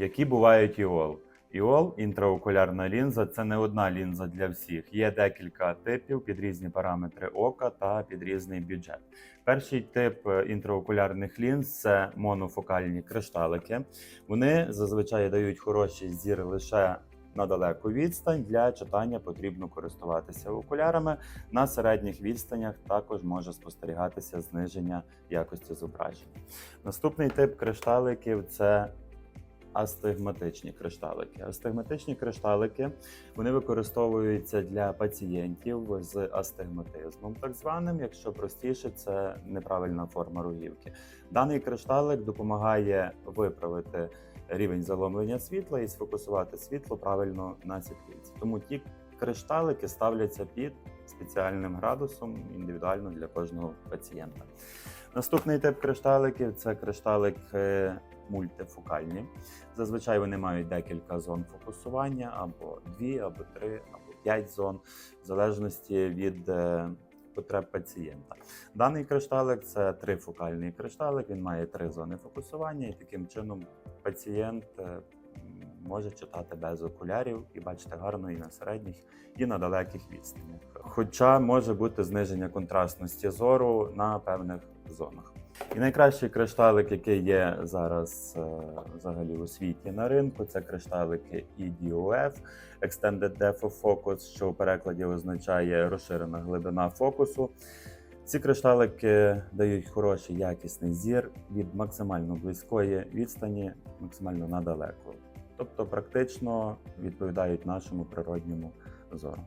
які бувають іол. Іол, інтраокулярна лінза це не одна лінза для всіх. Є декілька типів під різні параметри ока та під різний бюджет. Перший тип е, інтраокулярних лінз це монофокальні кришталики. Вони зазвичай дають хороший зір лише на далеку відстань. Для читання потрібно користуватися окулярами. На середніх відстанях також може спостерігатися зниження якості зображення. Наступний тип кришталиків це астигматичні кришталики. Астигматичні кришталики вони використовуються для пацієнтів з астигматизмом, так званим, якщо простіше, це неправильна форма рогівки. Даний кришталик допомагає виправити рівень заломлення світла і сфокусувати світло правильно на світлиці. Тому ті кришталики ставляться під спеціальним градусом індивідуально для кожного пацієнта. Наступний тип кришталиків це кришталики мультифокальні. Зазвичай вони мають декілька зон фокусування, або дві, або три, або п'ять зон, в залежності від е, потреб пацієнта. Даний кришталик це трифокальний кришталик. Він має три зони фокусування, і таким чином пацієнт е, може читати без окулярів і бачити гарно і на середніх, і на далеких відстанях. Хоча може бути зниження контрастності зору на певних зонах. І найкращий кришталик, який є зараз е, взагалі у світі на ринку, це кришталики EDOF, Extended Depth of Focus, що у перекладі означає розширена глибина фокусу. Ці кришталики дають хороший якісний зір від максимально близької відстані, максимально надалеко. Тобто практично відповідають нашому природньому зору.